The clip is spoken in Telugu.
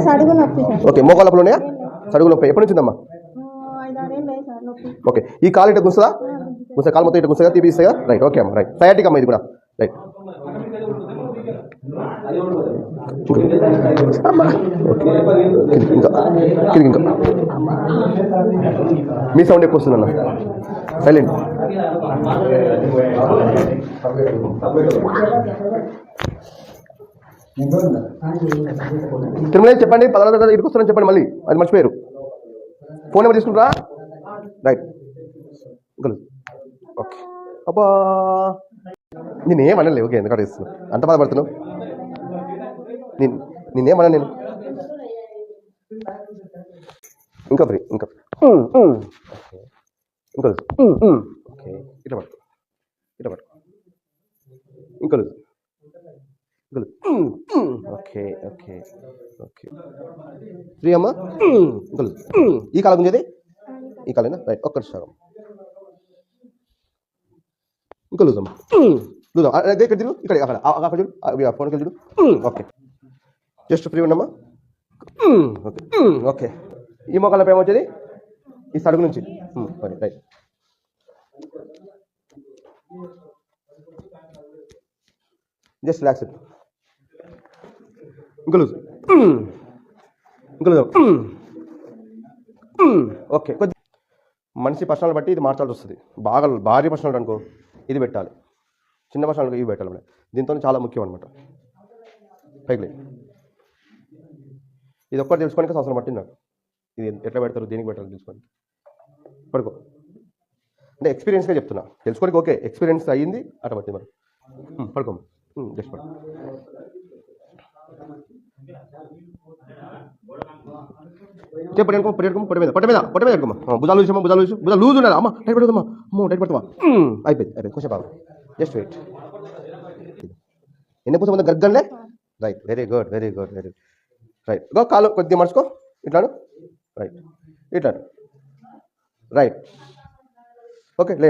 నొప్పి ఓకే మోకాళ్ళప్పుడు ఉన్నాయా? సడుగు నొప్పి. ఎప్పటి నుంచి ఉందమ్మా? ఐదారేళ్ళు అయ్యి సార్ నొప్పి. ఓకే ఈ కాలు ఇటు గుంస్తుందా గుంస కాలు మొత్తం ఇటు గుంసగా తీపిస్తాయా రైట్ ఓకే అమ్మా రైట్ సయాటిక్ అమ్మా ఇది కూడా. రైట్ ఇంకా. మీ సౌండ్ ఎక్కువ వస్తుంది అన్న సైలెంట్ తిరుమల చెప్పండి పదహారు తర్వాత ఇటుకు వస్తారని చెప్పండి మళ్ళీ. అది మర్చిపోయారు. ఫోన్ నెంబర్ తీసుకుంటారా? రైట్ ఓకే అబ్బా. నేనేం అనలే ఓకే ఎందుకంటే ఇస్తున్నావు అంత బాధపడుతున్నావు? నేను నేనేమన్నా నేను. ఇంకా ఫ్రీ ఇంకా ఓకే ఇంకా ఓకే ఇట్లా పట్టుకో. ఇట్లా పట్టుకో. ఇంకా ఓకే ఓకే ఓకే. ఫ్రీ అమ్మా ఈ కాలం గుంజేది ఈ కాలేనా రైట్ ఒక్కటి సగం ఇంకా లూజ్ అమ్మా. అదే ఇక్కడ తిరుగు? ఇక్కడ అక్కడ అక్కడ చూడు ఫోన్కి చూడు ఓకే. జస్ట్ ఫ్రీ ఉండమ్మా? ఓకే. ఓకే. ఈ మొక్కల ప్రేమ వచ్చేది? ఈ సడుగు నుంచి. Okay right. జస్ట్ రిలాక్స్ ఇంకా లూజ్. ఓకే కొద్ది. మనిషి పర్సనల్ బట్టి ఇది మార్చాల్సి వస్తుంది. బాగా భారీ పర్సనల్ అనుకో ఇది పెట్టాలి. చిన్న పర్సనల్ ఇవి పెట్టాలి మనం. దీంతో చాలా ముఖ్యం అనమాట పైకి ఇది ఒక్కటి తెలుసుకోనికి సంవత్సరం పట్టింది నాకు. ఇది ఎట్లా పెడతారు దేనికి పెట్టాలి తెలుసుకోండి పడుకో. అంటే ఎక్స్పీరియన్స్గా చెప్తున్నా. తెలుసుకోనికి ఓకే ఎక్స్పీరియన్స్ అయ్యింది అట్లా పట్టింది మనం. ఉమ్, పడుకో. జస్ట్ పడుకో. చెప్పు పడుకో పడుకో పొట్ట మీద పొట్ట మీద పొట్ట మీద పెట్టుకోమా ఆ, భుజాలు చూసామా భుజాలు చూసి భుజాలు లూజ్ ఉండాలి. అమ్మ టైట్ పెడతామా అమ్మో. టైట్ పెడతామా అయిపోయింది అయిపోయింది. కొంచెం బాగా. జస్ట్ వెయిట్ ఎన్ని పుస్తకం గర్గన్లే right very good very good very right go కాలు కొద్దిగా మర్చుకో ఇట్లాడు. రైట్ ఇట్లాడు. రైట్ ఓకే లేదు